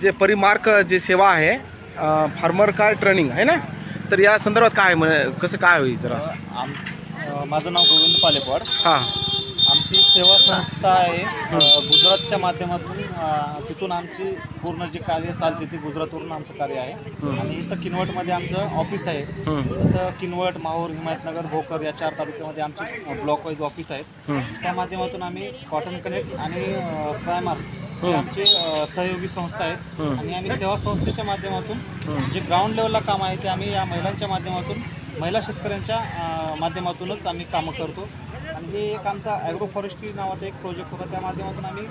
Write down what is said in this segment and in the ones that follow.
जे परिमार्क जे सेवा आहे फार्मर कार ट्रेनिंग आहे ना? तर या संदर्भात काय म्हणे कसं काय होईल जरा? आम अ, माझं नाव गोविंद पालेपवाड हां. आमची सेवा संस्था आहे अ, गुजरातच्या माध्यमातून अ, तिथून आमची पूर्ण जे कार्य चालते ते गुजरातवरून आमचं कार्य आहे. आणि इथं किनवटमध्ये आमचं ऑफिस आहे. जसं किनवट माहूर हिमायतनगर भोकर या चार तालुक्यामध्ये आमचे ब्लॉक वाईज ऑफिस आहेत. त्या माध्यमातून आम्ही कॉटन कनेक्ट आणि प्रायमार्क हे आमचे अ, सहयोगी संस्था आहेत. हं. आणि आम्ही सेवा संस्थेच्या माध्यमातून जे ग्राउंड लेवलला काम आहे ते आम्ही या महिलांच्या माध्यमातून महिला शेतकऱ्यांच्या अ, माध्यमातूनच आम्ही कामं करतो. आणि हे एक आमचा ॲग्रो फॉरेस्ट्री नावाचा एक प्रोजेक्ट होता. त्या माध्यमातून आम्ही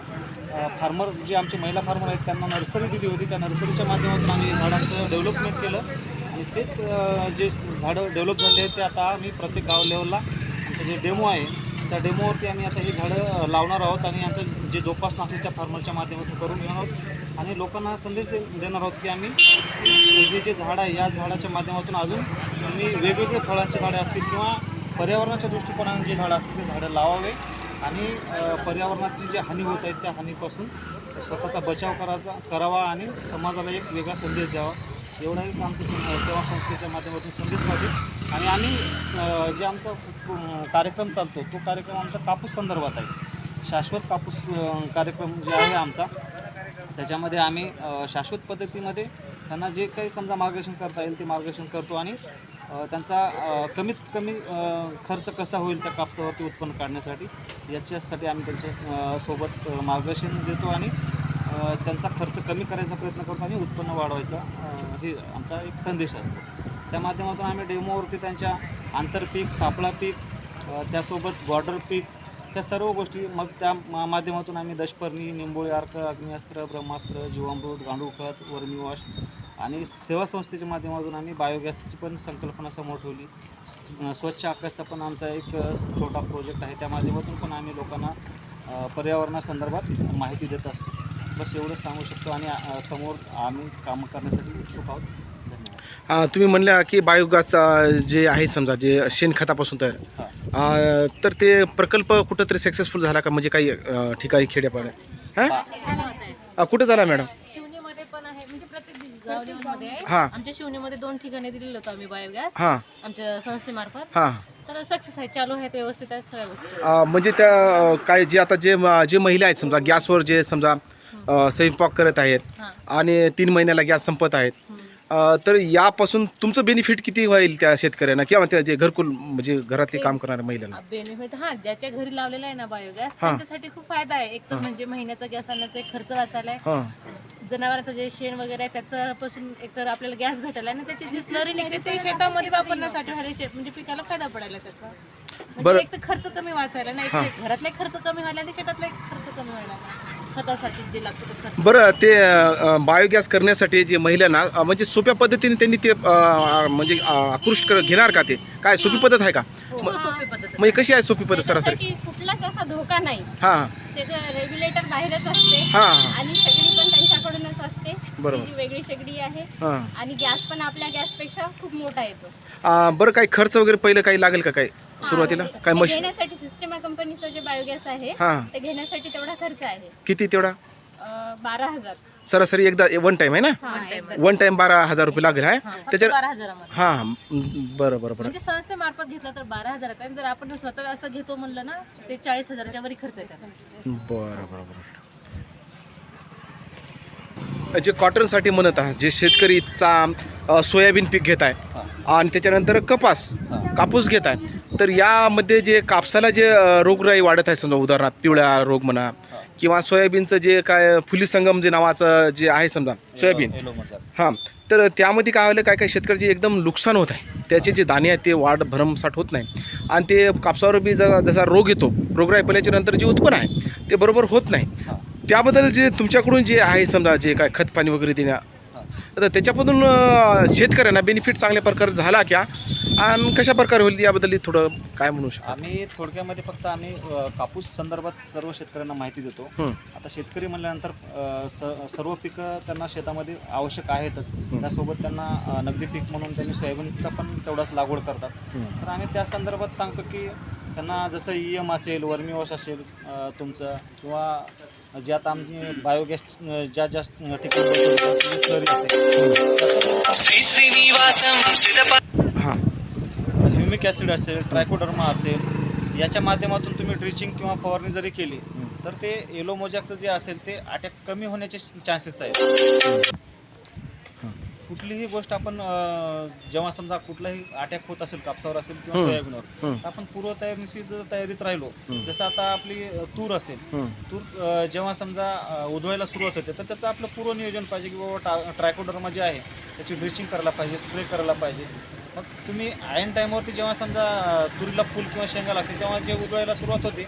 फार्मर जे आमचे महिला फार्मर आहेत त्यांना नर्सरी दिली होती. त्या नर्सरीच्या माध्यमातून आम्ही झाडांचं डेव्हलपमेंट केलं. आणि तेच अ, जे झाडं डेव्हलप झाले आहेत ते आता आम्ही प्रत्येक गाव लेवलला आमचं जे डेमो आहे त्या डेमोवरती आम्ही आता हे झाडं लावणार आहोत आणि यांचं जे जोपासना असेल त्या फार्मरच्या माध्यमातून करून घेणार आहोत. आणि लोकांना संदेश दे देणार आहोत की आम्ही हे जे झाड आहे या झाडाच्या माध्यमातून अजून तुम्ही वेगवेगळे फळांचे झाडे असतील किंवा पर्यावरणाच्या दृष्टिकोनाने जे झाडं असतील ते झाडं लावावे आणि पर्यावरणाची जी हानी होत आहे त्या हानीपासून स्वतःचा बचाव करायचा करावा आणि समाजाला एक वेगळा संदेश द्यावा. एवढा एक आमचं सं- सेवा संस्थेच्या माध्यमातून संदेश पाहिजे आणि आम्ही जे आमचा कार्यक्रम चालतो तो कार्यक्रम आमचा कापूस संदर्भात आहे. शाश्वत कापूस कार्यक्रम जे आहे आमचा त्याच्यामध्ये आम्ही शाश्वत पद्धतीमध्ये त्यांना जे काही समजा मार्गदर्शन करता येईल ते मार्गदर्शन करतो आणि त्यांचा कमीत कमी खर्च कसा होईल त्या कापसावरती उत्पन्न काढण्यासाठी याच्यासाठी आम्ही त्यांच्यासोबत मार्गदर्शन देतो आणि त्यांचा खर्च कमी करायचा प्रयत्न करतो आणि उत्पन्न वाढवायचा हे आमचा एक संदेश असतो. त्या माध्यमातून आम्ही डेमोवरती त्यांच्या आंतरपीक सापळा पीक त्यासोबत बॉर्डर पीक त्या सर्व गोष्टी मग त्या मा- माध्यमातून आम्ही दशपर्णी निंबोळी अर्क अग्निअस्त्र ब्रह्मास्त्र जीवामृत गांडूळखत वर्मीवॉश आणि सेवा संस्थेच्या माध्यमातून आम्ही बायोगॅसची पण संकल्पना समोर ठेवली. स्वच्छ आकाशचा पण आमचा एक छोटा प्रोजेक्ट आहे. त्या माध्यमातून पण आम्ही लोकांना पर्यावरणासंदर्भात माहिती देत असतो. बस एवढंच सांगू शकतो आणि समोर आम्ही कामं करण्यासाठी उत्सुक आहोत. धन्यवाद. तुम्ही म्हणल्या की बायोगॅस जे आहे समजा जे शेणखतापासून तयार. हां. अ, तर ते प्रकल्प कुठंतरी सक्सेसफुल झाला का? म्हणजे काही ठिकाणी खेड्यापाड्या हां? कुठं झाला मॅडम? शिवणीमध्ये पण आहे. म्हणजे हां. आमच्या शिवणीमध्ये दोन ठिकाणी दिलेलं होतं आम्ही बायोगॅस. हां. आमच्या संस्थेमार्फत. हां. तर सक्सेस आहे. चालू आहेत व्यवस्थित आहेत सगळ्या गोष्टी. अ, म्हणजे त्या काय जे आता जे म- जे महिला आहेत समजा गॅसवर जे समजा स्वयंपाक करत आहेत आणि तीन महिन्याला गॅस संपत आहेत. तर यापासून तुमचं बेनिफिट किती होईल त्या शेतकऱ्यांना किंवा त्या जे घरकुल म्हणजे घरातले काम करणाऱ्या महिलांना? बेनिफिट हा ज्याच्या घरी लावलेला आहे ना बायोगॅस. त्यांच्यासाठी खूप फायदा आहे. एक तर म्हणजे महिन्याचा गॅस आणण्याचा खर्च वाचायला आहे. हां. जनावरांचं जे शेण वगैरे आहे त्याच्यापासून एक तर आपल्याला गॅस भेटायला आणि त्याची जी स्लरी निघते ते शेतामध्ये वापरण्यासाठी हरे शेत म्हणजे पिकाला फायदा पडायला त्याचा. बरं. म्हणजे एक तर खर्च कमी वाचायला ना एक तर घरातला खर्च कमी व्हायला आणि शेतातला खर्च कमी व्हायला. खतासाठी बरं ते अ, बायोगॅस करण्यासाठी जे महिलांना अ, म्हणजे सोप्या पद्धतीने त्यांनी ते अ, अ, म्हणजे अ, आकृष्ट कर- घेणार का ते? काय सोपी पद्धत आहे का? हो, सोपी पद्धत आहे. म्हणजे कशी आहे सोपी पद्धत सरासरी? त्याच्यासाठी कुठलाच असा धोका नाही. हां. त्याचं रेग्युलेटर बाहेरच असते हां. आणि शेगडी पण त्यांच्याकडूनच असते. बरोबर. ती जी वेगळी शेगडी आहे. हां. आणि गॅस पण आपल्या गॅसपेक्षा खूप मोठा येतो. बरं काही खर्च वगैरे पहिलं काही लागेल का काही? सुरुवातीला? काय मशीन घेण्यासाठी सिस्टमा कंपनीचं जे बायोगॅस आहे हां. ते घेण्यासाठी तेवढा खर्च आहे. किती तेवढा? अं, बारा हजार. सरासरी एकदा वन टाईम आहे ना? हा, एकदा. वन टाईम बारा हजार रुपये लागेल आहे फक्त त्याच्या बारा हजारामध्ये. हां बरं बरं बरं. म्हणजे संस्थेमार्फत घेतलं तर बारा हजाराचा आणि जर आपण स्वतः असं घेतो म्हणलं ना ते चाळीस हजाराच्या वरी खर्च येतात. बरं बरं बरं. जे कॉटनसाठी म्हणत आहे जे शेतकरीचा अ, सोयाबीन पीक घेत आहे. आणि त्याच्यानंतर कपास कापूस घेत आहे. तर यामध्ये जे कापसाला जे रोगराई वाढत आहे समजा उदाहरणार्थ पिवळा रोग म्हणा किंवा सोयाबीनचं जे काय फुली संगम जे नावाचं जे आहे समजा सोयाबीन. हां. तर त्यामध्ये काय झालं काय काय शेतकऱ्याचे एकदम नुकसान होत आहे. त्याचे जे दाणे आहेत ते वाढ भरमसाठ होत नाही. आणि ते कापसावर बी जसा जसा रोग येतो रोगराई पडल्याच्या नंतर जे उत्पन्न आहे ते बरोबर होत नाही. त्याबद्दल जे तुमच्याकडून जे आहे समजा जे काय खत पाणी वगैरे देण्या तर त्याच्यामधून शेतकऱ्यांना बेनिफिट चांगल्या प्रकारे झाला क्या? आणि कशा प्रकारे होईल याबद्दल थोडं काय म्हणू शकतो? आम्ही थोडक्यामध्ये फक्त आम्ही कापूस संदर्भात सर्व शेतकऱ्यांना माहिती देतो. आता शेतकरी म्हणल्यानंतर सर्व पिकं त्यांना शेतामध्ये आवश्यक आहेतच. त्यासोबत त्यांना नगदी पीक म्हणून त्यांनी सोयाबीनचा पण तेवढाच लागवड करतात. तर आम्ही त्या संदर्भात सांगतो की त्यांना जसं ई एम असेल वर्मी वॉश असेल तुमचं किंवा जे आता आमची बायोगॅस ज्या ज्या ठिकाणी हां ह्युमिक ॲसिड असेल ट्रायकोडर्मा असेल याच्या माध्यमातून तुम्ही ड्रिचिंग किंवा फवारणी जरी केली तर ते येलो मोजॅकचं जे असेल ते अटॅक कमी होण्याचे चान्सेस आहेत. कुठलीही गोष्ट आपण अं, जेव्हा समजा कुठलाही अटॅक होत असेल कापसावर असेल किंवा हम्म. सोयाबीनवर हम्म. तर आपण पूर्वतयारीशी जर तयारीत राहिलो जसं आता आपली अं, तूर असेल. तूर अं, जेव्हा समजा अं, उधळायला सुरुवात होते तर त्याचं आपलं पूर्व नियोजन पाहिजे की बाबा टा ट्रायकोडर्मा जे आहे त्याची ड्रिचिंग करायला पाहिजे स्प्रे करायला पाहिजे मग तुम्ही आयन टाईमवरती जेव्हा समजा अं, तुरीला फुल किंवा शेंगा लागते तेव्हा जे उधळायला सुरुवात होते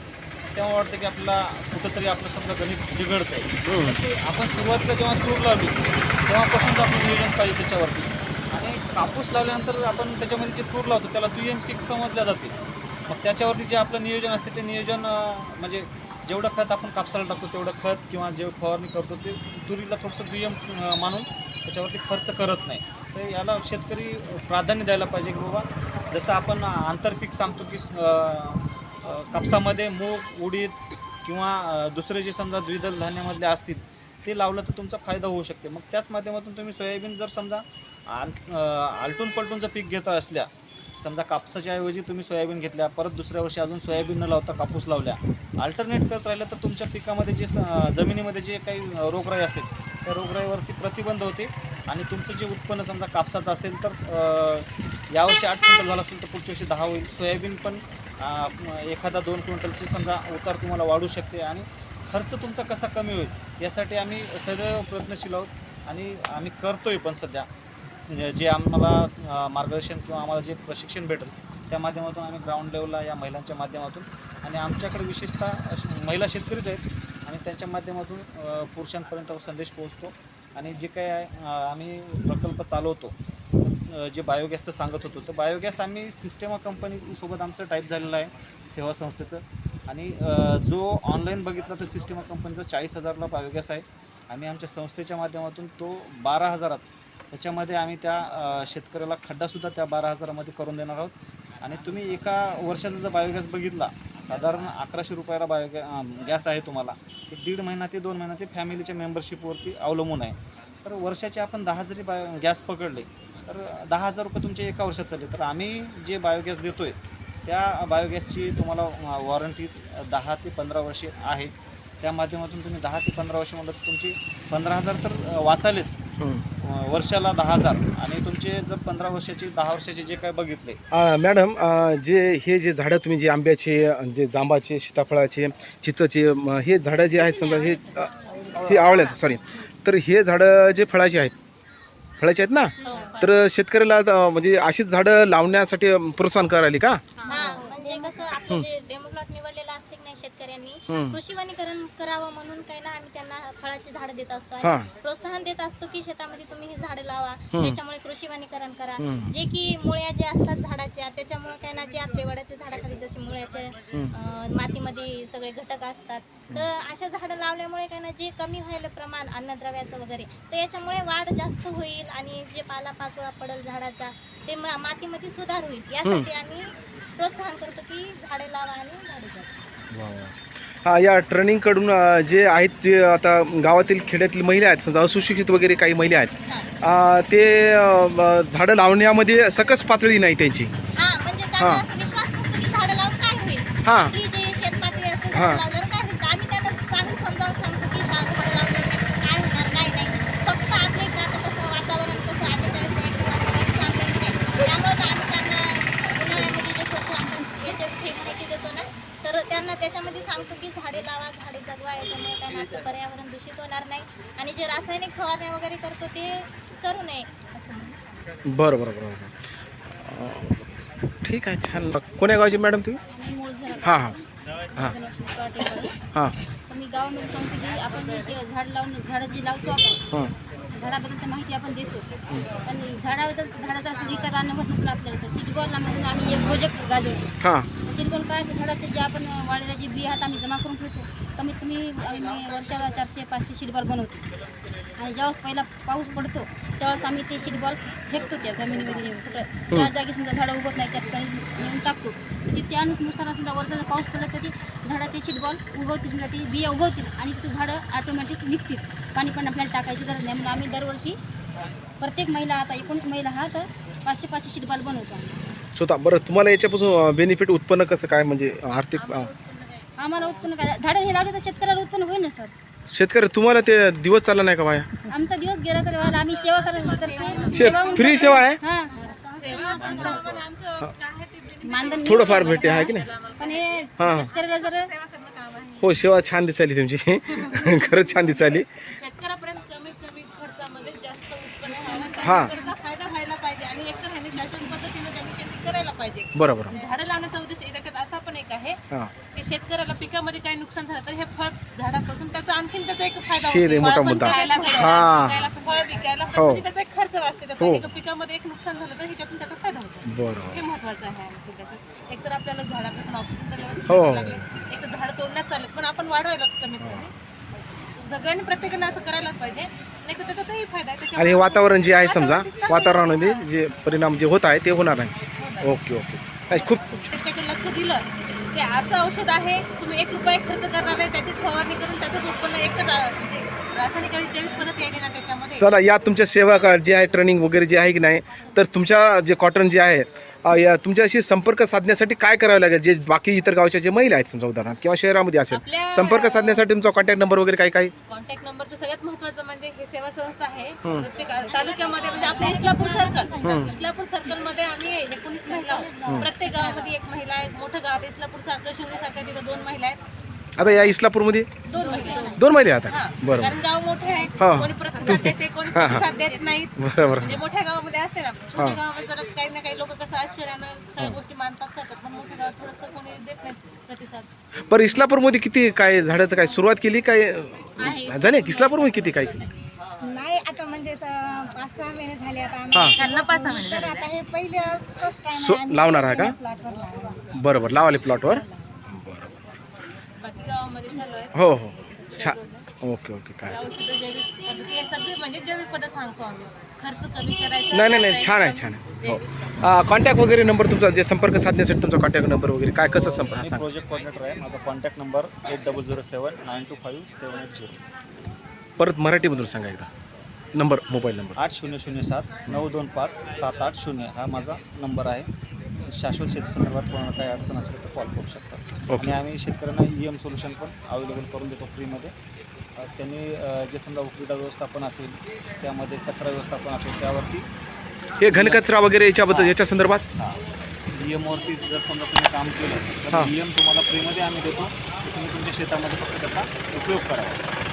तेव्हा वाटतं की आपल्याला कुठंतरी आपलं समजा गणित बिघडतं आहे आपण सुरुवातीला जेव्हा तूर लावली तेव्हापासून आपण नियोजन पाहिजे त्याच्यावरती. आणि कापूस लावल्यानंतर आपण त्याच्यामध्ये जे तूर लावतो त्याला दुय्यम पीक समजल्या जाते. मग त्याच्यावरती जे आपलं नियोजन असते ते नियोजन म्हणजे जेवढं खत आपण कापसाला टाकतो तेवढं खत किंवा जे फवारणी करतो ते तुरीला थोडंसं दुय्यम मानून त्याच्यावरती खर्च करत नाही. तर याला शेतकरी प्राधान्य द्यायला पाहिजे की बाबा जसं आपण आंतरपीक सांगतो की कापसामध्ये मूग उडीद किंवा दुसरे जे समजा द्विदल धान्यामधले असतील ते लावलं तर तुमचा फायदा होऊ शकते. मग त्याच माध्यमातून तुम्ही सोयाबीन जर समजा आल आलटून पलटून जर पीक घेत असल्या समजा कापसाच्या ऐवजी तुम्ही सोयाबीन घेतल्या परत दुसऱ्या वर्षी अजून सोयाबीन न लावता कापूस लावल्या अल्टरनेट करत राहिलं तर तुमच्या पिकामध्ये जे स- जमिनीमध्ये जे काही रोगराई असेल त्या रोगराईवरती प्रतिबंध होते आणि तुमचं जे उत्पन्न समजा कापसाचं असेल तर यावर्षी आठ क्विंटल झालं असेल तर पुढच्या वर्षी दहा होईल. सोयाबीन पण एखादा दोन क्विंटलची समजा उतार तुम्हाला वाढू शकते आणि खर्च तुमचा कसा कमी होईल? यासाठी आम्ही सदैव प्रयत्नशील आहोत आणि आम्ही करतोय पण सध्या. जे आम्हाला मार्गदर्शन किंवा आम्हाला जे प्रशिक्षण भेटेल त्या माध्यमातून आम्ही ग्राउंड लेवलला या महिलांच्या माध्यमातून आणि आमच्याकडे विशेषतः अश- महिला शेतकरीच आहेत आणि त्यांच्या माध्यमातून पुरुषांपर्यंत संदेश पोहोचतो आणि जे काही आहे, आम्ही प्रकल्प चालवतो जे बायोगॅसचं सांगत होतो तर बायोगॅस आम्ही सिस्टेमा कंपनीसोबत आमचं टाईप झालेलं आहे सेवा संस्थेचं. आणि जो ऑनलाईन बघितला तर सिस्टम कंपनीचा चाळीस हजारला बायोगॅस आहे. आम्ही आमच्या संस्थेच्या माध्यमातून तो बारा हजारात त्याच्यामध्ये आम्ही त्या शेतकऱ्याला खड्डासुद्धा त्या बारा हजारामध्ये करून देणार आहोत. आणि तुम्ही एका वर्षाचा जर बायोगॅस बघितला साधारण अकराशे रुपयाला बायोगॅ गॅस आहे तुम्हाला. ते दीड महिना ते दोन महिना ते फॅमिलीच्या मेंबरशिपवरती अवलंबून आहे. तर वर्षाचे आपण दहा जरी बायो गॅस पकडले तर दहा हजार रुपये तुमचे एका वर्षात चालले. तर आम्ही जे बायोगॅस देतो आहे त्या बायोगॅसची तुम्हाला वॉरंटी दहा ते पंधरा वर्षे आहे त्या माध्यमातून तुम्ही दहा ते पंधरा वर्ष म्हणलं तर तुमची पंधरा हजार तर वाचालेच वर्षाला दहा हजार. आणि तुमचे जर पंधरा वर्षाचे दहा वर्षाचे जे काय बघितले. मॅडम जे हे जे झाडं तुम्ही जे आंब्याचे जे जांबाचे सीताफळाचे चिचचे हे झाडं जे आहेत समजा हे हे आवळ्यात सॉरी तर हे झाडं जे फळाचे आहेत फळाचे आहेत ना? तर शेतकऱ्याला अ, म्हणजे अशीच झाडं लावण्यासाठी प्रोत्साहन करायला का? हा म्हणजे कसं आपलं जे डेमो प्लॉट निवडलेला शेतकऱ्यांनी हम्म. कृषी वनीकरण करावं म्हणून काही ना आम्ही त्यांना फळाची झाडं देत असतो हा. आणि प्रोत्साहन देत असतो की शेतामध्ये तुम्ही ही झाडं लावा. त्याच्यामुळे कृषी वनीकरण करा. जे की मुळ्या जे असतात झाडाच्या त्याच्यामुळे काही ना जे आत्रेवाड्याच्या झाडाखाली जसे मुळ्याचे अं, मातीमध्ये सगळे घटक असतात. तर अशा झाडं लावल्यामुळे काही ना जे कमी व्हायला प्रमाण अन्नद्रव्याचं वगैरे तर याच्यामुळे वाढ जास्त होईल आणि जे पाला पाचोळा पडेल झाडाचा ते मा- मातीमध्ये सुधार होईल. यासाठी आम्ही प्रोत्साहन करतो की झाडे लावा आणि झाडे जगवा हा या ट्रेनिंगकडून जे आहेत जे आता गावातील खेड्यातील महिला आहेत समजा असुशिक्षित वगैरे काही महिला आहेत ते अ, झाडं लावण्यामध्ये सकस पातळी नाही त्यांची हा म्हणजे त्यांना हा. असं विश्वास नसतो की झाडं लावून काय होईल हा. आपली जे शेतमाती असते हा. झाडं लावल्यावर काय होईल तर आम्ही त्यांना सांगून समजावून सांगतो की शा- झाडं लावल्यावर नेमकं काय होणार काय नाही फक्त आपल्या इकडे आता कसं वातावरण कसं अठ्ठेचाळीस पॉईंट वातावरण चांगलं नाही त्यामुळे आम्ही त्यांना उन्हाळ्यामध्ये जे स्वच्छ आपण याच्याविषयी माहिती देतो ना तर त्यांना त्याच्यामध्ये सांगतो की झाडे लावा झाडे जगवा याच्यामुळे त्यांना आपलं पर्यावरण दूषित होणार नाही. आणि जे रासायनिक फवारण्या वगैरे करतो ते करू नये. बरं बरं बरं ठीक आहे छान. कोण्या गावची मॅडम तुम्ही? हां हां. हां. हां. मी गावामध्ये सांगतो की आपण झाड लावून झाडं जी लावतो आपण झाडाबद्दल माहिती आपण देतो आणि झाडाबद्दल झाडाचा असं विकास आणणं होत नसलं आपल्याला. तर आम्ही एक प्रोजेक्ट गाजवतो शिडगोल काय तर झाडाचे जे आपण वाढलेले जे बी आहात आम्ही जमा करून ठेवतो कमीत कमी आम्ही वर्षाला चारशे पाचशे शिडबॉल बनवतो. आणि जेव्हा पहिला पाऊस पडतो त्यावेळेस आम्ही ते शीट बॉल फेकतो त्या जमिनीमध्ये नेऊन. कुठं ज्या जागी समजा झाडं उगत नाही त्या ठिकाणी नेऊन टाकतो. तर ते त्यानुसार समजा वरचा जर पाऊस पडला तर ते झाडाचे शीट बॉल उगवतील समजा ते बिया उगवतील आणि ते झाडं ऑटोमॅटिक निघतील. पाणी पण आपल्याला टाकायची गरज नाही. म्हणून आम्ही दरवर्षी प्रत्येक महिला आता एकोणीस महिला हा तर पाचशे पाचशे शीट बॉल बनवतो आम्ही. स्वतः बरं तुम्हाला याच्यापासून बेनिफिट उत्पन्न कसं काय? म्हणजे आर्थिक अं, आम्हाला उत्पन्न काय? झाडं हे लावले तर शेतकऱ्याला उत्पन्न होईल ना सर? शेतकरी तुम्हाला ते दिवस चालला नाही का बाया? आमचा दिवस गेला तर वाला आम्ही सेवा करायला करते सेवा म्हणून फ्री सेवा आहे? हां. मानधन थोडंफार भेटे आहे की नाही? पण हे हां. शेतकऱ्याला जर हो सेवा छान दिसायली तुमची. खरंच छान दिसायली शेतकऱ्यापर्यंत कमीत कमी खर्चामध्ये जास्त उत्पन्न व्हावं हां फायदा व्हायला पाहिजे आणि एकतर ह्याने शासन पद्धतीने त्यांनी शेती करायला पाहिजे बरोबर झाडं लावण्याचा उद्देश आहे. त्याच्यात असा पण एक आहे हां की शेतकऱ्याला पिकामध्ये काही नुकसान झालं तर हे फळ झाडापासून त्याचा आणखीन त्याचा एक फायदा होतो. मोठा फळं मुद्दा. भेटतात, हां. विकायला फळं पण हो. म्हणजे त्याचा एक खर्च वाचते त्याचा हो. एक पिकामध्ये एक नुकसान झालं तर ह्याच्यातून त्याचा फायदा होतो बरोबर हे महत्वाचं आहे आणखी त्याच्यात एकतर आपल्याला झाडापासून ऑक्सिजन तर व्यवस्थित हो. भेटायला लागले एक तर झाड तोडण्यात चालेल पण आपण वाढवायला कमीत कमी सगळ्यांनी प्रत्येकाने असं करायलाच पाहिजे. नाही तर त्याचाही फायदा आहे. आणि हे वातावरण जे आहे समजा वातावरण. वातावरणामध्ये जे परिणाम जे होत आहे ते होणार नाही. Okay okay. नाही, खूप त्याच्याकडे लक्ष दिलं की असं औषध आहे तुम्ही एक रुपये खर्च करणार नाही त्याचीच फवारणी करून त्याचंच उत्पन्न एक म्हणजे रासायनिक आणि जैविक पद्धत यायली ना त्याच्यामध्ये. चला या तुमच्या सेवा का- जे आहे ट्रेनिंग वगैरे जे आहे की नाही तर तुमच्या जे कॉटन जे आहे या तुमच्याशी संपर्क साधण्यासाठी काय करावं लागेल? जे बाकी इतर गावच्या जे महिला आहेत समजा उदाहरणार्थ किंवा शहरामध्ये असेल आपल्या- संपर्क साधण्यासाठी तुमचा कॉन्टॅक्ट नंबर वगैरे काय काय? कॉन्टॅक्ट नंबरचं सगळ्यात महत्वाचं म्हणजे हे सेवा संस्था आहे. प्रत्येक तालुक्यामध्ये म्हणजे आपल्या इस्लापूर सर्कल इस्लापूर सर्कलमध्ये आम्ही एकोणीस महिला आहोत. प्रत्येक गावामध्ये एक महिला आहे. मोठं गाव आहे. इस्लापूर सारखं शिवणी सारखं तिथं दोन महिला आहेत. आता या इस्लापूरमध्ये? दोन महिला दोन. दोन महिला आता? हा. बरोबर. कारण गाव मोठे आहे. हा. कोणी प्रतिसाद देते कोणी प्रतिसाद देत नाहीत. बरोबर म्हणजे मोठ्या गावामध्ये असते ना. छोट्या गावामध्ये जरा काही ना काही लोक कसं आश्चर्यानं सगळ्या गोष्टी मानतात करतात पण मोठ्या गावात थोडंसं कोणी देत नाही प्रतिसाद. बरं इस्लापूरमध्ये किती काय झाडाचं काय सुरुवात केली काय झाले इस्लापूरमध्ये किती काय? नाही आता म्हणजे स- पाच सहा महिने झाले आता हां. आम्ही त्यांना पाच सहा महिने तर आता हे पहिले फर्स्ट टाइम सो- लावणार आहे का? प्लॉटवर लावणार बरोबर लावाले प्लॉटवर बाकी गावामध्ये चालू आहे. हो हो. छान ओके ओके काय औषधं जैविक पद्धती हे सगळे म्हणजे जैविक पद्धत सांगतो आम्ही. खर्च कमी करायचा नाही नाही नाही छान आहे छान आहे. हो. कॉन्टॅक्ट वगैरे नंबर तुमचा जे संपर्क साधण्यासाठी तुमचा कॉन्टॅक्ट नंबर वगैरे काय कसं संपर्क हा, सांग. प्रोजेक्ट कोऑर्डिनेटर आहे. माझा contact number eight double zero seven nine two five seven eight zero परत मराठीमधून सांगा एकदा. नंबर मोबाईल नंबर आठ शून्य शून्य सात नऊ दोन पाच सात आठ शून्य हा माझा नंबर आहे. शाश्वत शेती संदर्भात कोणाला काही अडचण असेल तर कॉल करू शकतात. आणि आम्ही शेतकऱ्यांना ई एम सोल्युशन पण अवेलेबल करून देतो फ्रीमध्ये त्यांनी जे समजा उकिडा व्यवस्थापन असेल त्यामध्ये कचरा व्यवस्थापन असेल त्यावरती हे घनकचरा वगैरे याच्याबद्दल याच्या संदर्भात? ई एमवरती जर समजा तुम्ही काम केलं तर हां. ई एम तुम्हाला फ्रीमध्ये आम्ही देतो. तर तुम्ही तुमच्या शेतामध्ये फक्त त्याचा उपयोग करावा.